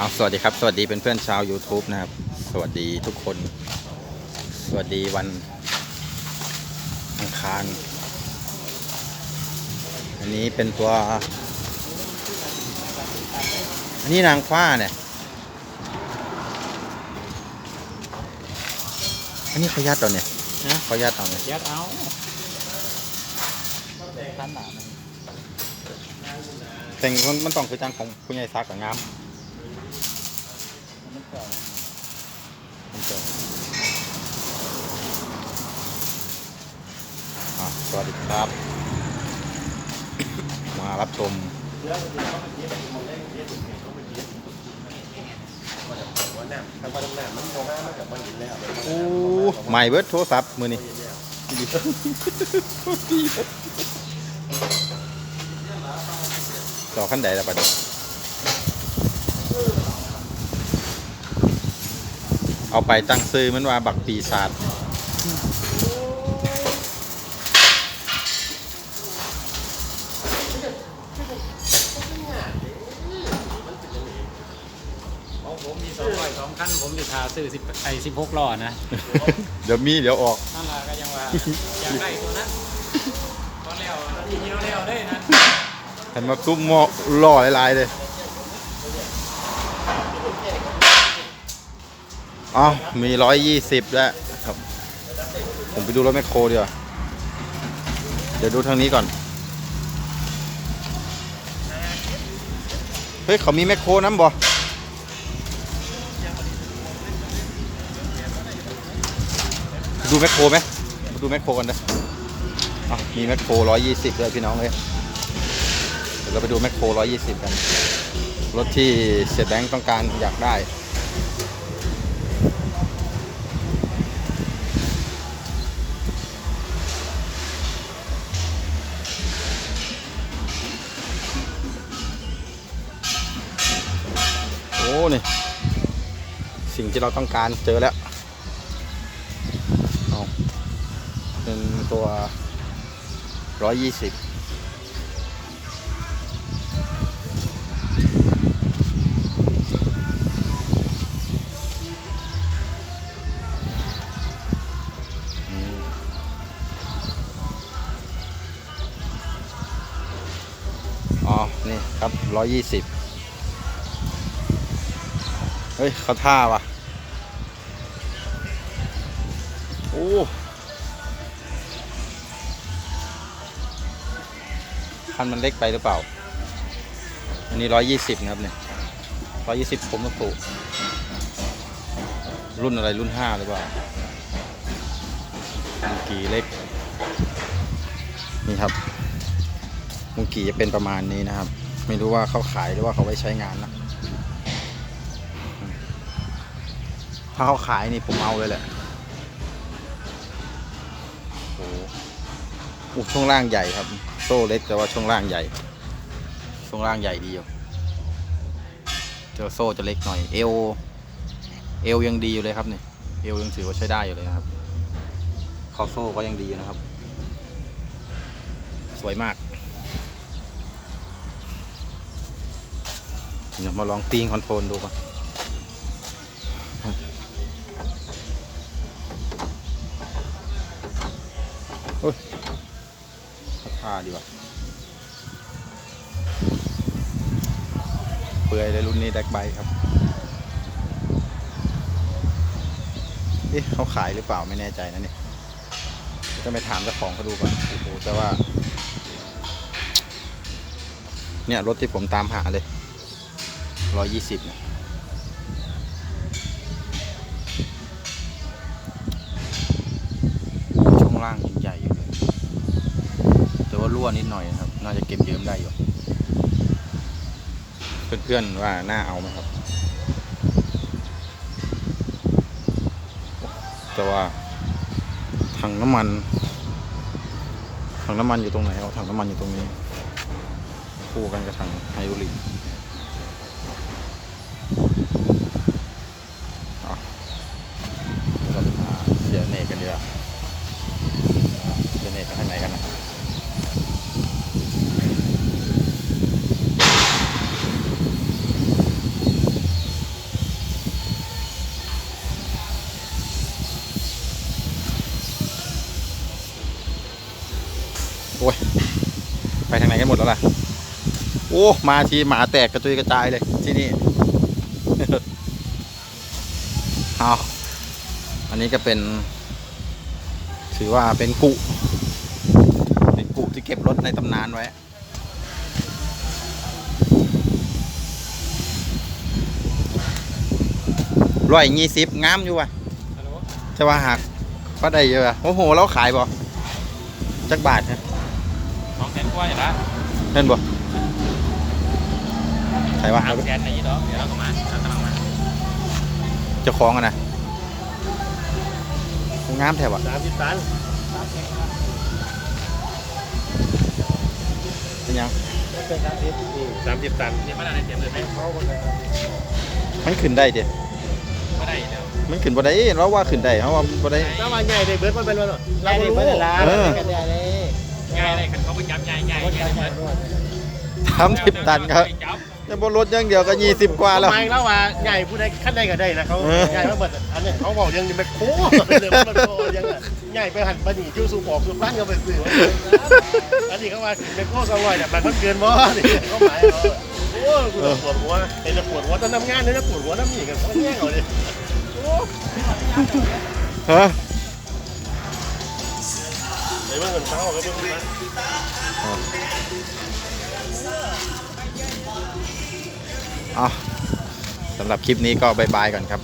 เอาสวัสดีครับ สวัสดีเพื่อนๆชาว YouTube นะครับ สวัสดีทุกคน สวัสดีวันอังคาร อันนี้เป็นตัว อันนี้นางฟ้าเนี่ย อันนี้เขายัดตอนเนี่ยนะเขายัดตอนเนี่ยยัดเอาขันหนามันแต่งมันมันต้องคือจังของคุณยายซักกับงาม มันเก่ามันเจออะสวัสดีครับ มารับชมโอ้ใหม่เบิร์ดโทรศัพท์มือนี่ต่อขั้นใดแล้วปะเนี่ย เอาไปตั้งซื้อมันว่าบักปีศาจของผมมีสองร้อยสองคันผมจะทาซื้อสิบไอสิบหกล้อนะเดี๋ยวมีเดี๋ยวออกนั่นแหละก็ยังว่าอยากได้ตัวนั้นตอนแล้วทีเดียวแล้วได้นะเห็นมาซุ้มหม้อหล่อหลายๆเลย อ๋อมีร้อยยี่สิบแล้วครับ ผมไปดูรถแมคโครดีกว่าเดี๋ยวดูทางนี้ก่อน เฮ้ย เขามีแมคโครน้ำบ่ดูแมคโครไหมดูแมคโครกันนะอะมีแมคโครร้อยยี่สิบเลยพี่น้องเลยเดี๋ยวเราไปดูแมคโคร120กัน รถที่เสียแบงค์ต้องการอยากได้ นี่ สิ่งที่เราต้องการเจอแล้วเอเป็นตัว 120อืมอ๋อ นี่ครับร้อยยี่สิบ เฮ้ยเขาท่าว่ะ โอ้คันมันเล็กไปหรือเปล่า อันนี้ร้อยยี่สิบนะครับเนี่ยร้อยยี่สิบผมก็ถูกรุ่นอะไรรุ่นห้าหรือเปล่ามุงกีเล็ก นี่ครับมุงกีจะเป็นประมาณนี้นะครับ ไม่รู้ว่าเขาขายหรือว่าเขาไว้ใช้งานนะ ถ้าเขาขายนี่ผมเอาเลยแหละโอ้โหอู้ช่วงล่างใหญ่ครับ โซ่เล็กแต่ว่าช่วงล่างใหญ่ ช่วงล่างใหญ่ดีอยู่เจอโซ่จะเล็กหน่อย เอว เอวยังดีอยู่เลยครับเนี่ยเอวยังถือว่าใช้ได้อยู่เลยนะครับคอโซ่ก็ยังดีนะครับ สวยมากเดี๋ยวมาลองตีงคอนโทรลดูก่อน โอ้ยเขาท่าดีว่ะเปื่อยเลยรุ่นนี้แดกใบครับ เอ๊ะเขาขายหรือเปล่าไม่แน่ใจนะเนี่ยจะไปถามเจ้าของเขาดูก่อนโอ้โหแต่ว่า เนี่ยรถที่ผมตามหาเลยร้อยยี่สิบเนี่ย นิดหน่อยนะครับ น่าจะเก็บยืมได้อยู่ เพื่อนๆว่าน่าเอาไหมครับ แต่ว่าถังน้ำมัน ถังน้ำมันอยู่ตรงไหนเอาถังน้ำมันอยู่ตรงนี้ คู่กันกับถังไฮดรอลิก กันหมดแล้วล่ะ โอ้ มาทีหมาแตกกระจุยกระจายเลยที่นี่เอาอันนี้ก็เป็น ถือว่าเป็นกุ เป็นกุที่เก็บรถในตำนานไว้ ร้อยยี่สิบงามอยู่ว่ะฮัลโหลจะว่าหักก็ได้เยอะอะโอ้โหเราขายบ่จักบาทฮะ สองแสนกว่าอย่างละเห็นบ่ใครว่าสามแสนในยี่ดอกเดี๋ยวเราก็มาเรากำลังมาเจ้าของอะนะงามแถวอะสามสิบตันเป็นยังเป็นสามสิบสามสิบตันเดี๋ยวมาได้เตรียมเลยไหมเขาคนละมันขึ้นได้เด็ไม่ได้แล้วมันขึ้นบ่ได้เราว่าขึ้นได้เขาว่าบ่ได้ ถ้าว่าใหญ่ได้เบิร์ดมันเป็นวันเราไม่รู้ เออกันใหญ่เลยง่ายเลยคันเขาไป จับง่ายง่ายง่ายเลยทำทิปตันครับแต่บนรถอยังเดียวก็ยี่สิบกว่าแล้วไม่แล้วว่าใหญ่ผู้ใดขั้นใดก็ได้นะเขาเออใหญ่มาเบิดอันนี้เขาบอกยังจะไปโค้เลยมันโตยังใหญ่ไปหันไปหนีจิ้วสูบออกสูบบ้านก็ไปซื้ออันนี้เขาว่าเป็นโค้สองร้อยเนี่ยมันก็เกินบ่นี่เขาหมายเขาโอ้กูปวดหัวเห็นปวดหัวตอนทำงานเนี่ยปวดหัวน้ำหนีกันเขาแย่งเอาเลยฮะ ไอ้เมื่อเงินเช้าก็เป็นนะเอาสำหรับคลิปนี้ก็บายบายก่อนครับ